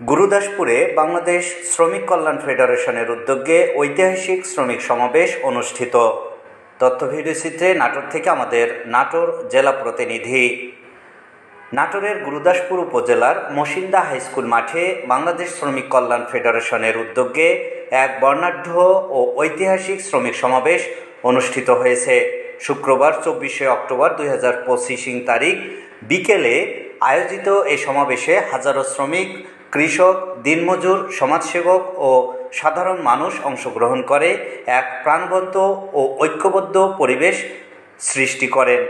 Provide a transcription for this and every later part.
গুরুদাসপুরে বাংলাদেশ শ্রমিক কল্যাণ ফেডারেশনের উদ্যোগে ঐতিহাসিক শ্রমিক সমাবেশ অনুষ্ঠিত। তথ্য ভিডিওচিত্রে নাটোর থেকে আমাদের নাটোর জেলা প্রতিনিধি। নাটোরের গুরুদাসপুর উপজেলার মসিন্দা হাইস্কুল মাঠে বাংলাদেশ শ্রমিক কল্যাণ ফেডারেশনের উদ্যোগে এক বর্ণাঢ্য ও ঐতিহাসিক শ্রমিক সমাবেশ অনুষ্ঠিত হয়েছে। শুক্রবার চব্বিশে অক্টোবর দুই হাজার পঁচিশ তারিখ বিকেলে আয়োজিত এই সমাবেশে হাজারো শ্রমিক কৃষক, দিনমজুর, সমাজসেবক ও সাধারণ মানুষ অংশগ্রহণ করে এক প্রাণবন্ত ও ঐক্যবদ্ধ পরিবেশ সৃষ্টি করেন।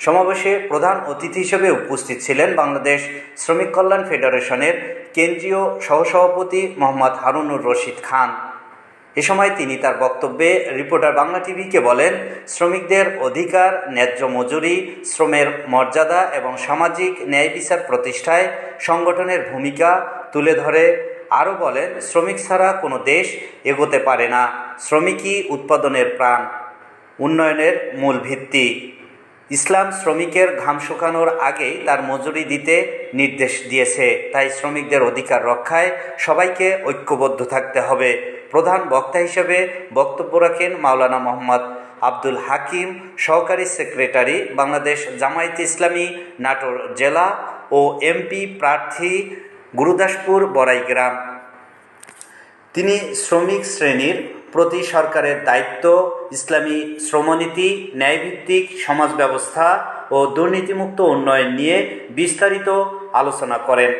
সমাবেশে প্রধান অতিথি হিসেবে উপস্থিত ছিলেন বাংলাদেশ শ্রমিক কল্যাণ ফেডারেশনের কেন্দ্রীয় সহসভাপতি মোহাম্মদ হারুনুর রশিদ খান। এ সময় তিনি তার বক্তব্যে রিপোর্টার বাংলা টিভিকে বলেন, শ্রমিকদের অধিকার, ন্যায্য মজুরি, শ্রমের মর্যাদা এবং সামাজিক ন্যায় বিচার প্রতিষ্ঠায় সংগঠনের ভূমিকা তুলে ধরে। আরও বলেন, শ্রমিক ছাড়া কোনো দেশ এগোতে পারে না, শ্রমিকই উৎপাদনের প্রাণ, উন্নয়নের মূল ভিত্তি। ইসলাম শ্রমিকের ঘাম শুকানোর আগেই তার মজুরি দিতে নির্দেশ দিয়েছে। তাই শ্রমিকদের অধিকার রক্ষায় সবাইকে ঐক্যবদ্ধ থাকতে হবে। প্রধান বক্তা হিসেবে বক্তব্য রাখেন মাওলানা মোহাম্মদ আব্দুল হাকিম, সহকারী সেক্রেটারি, বাংলাদেশ জামায়াতে ইসলামী নাটোর জেলা ও এমপি প্রার্থী গুরুদাসপুর বড়াইগ্রাম। তিনি শ্রমিক শ্রেণির প্রতি সরকারের দায়িত্ব, ইসলামী শ্রমনীতি, ন্যায়ভিত্তিক সমাজ ব্যবস্থা ও দুর্নীতিমুক্ত উন্নয়ন নিয়ে বিস্তারিত আলোচনা করেন।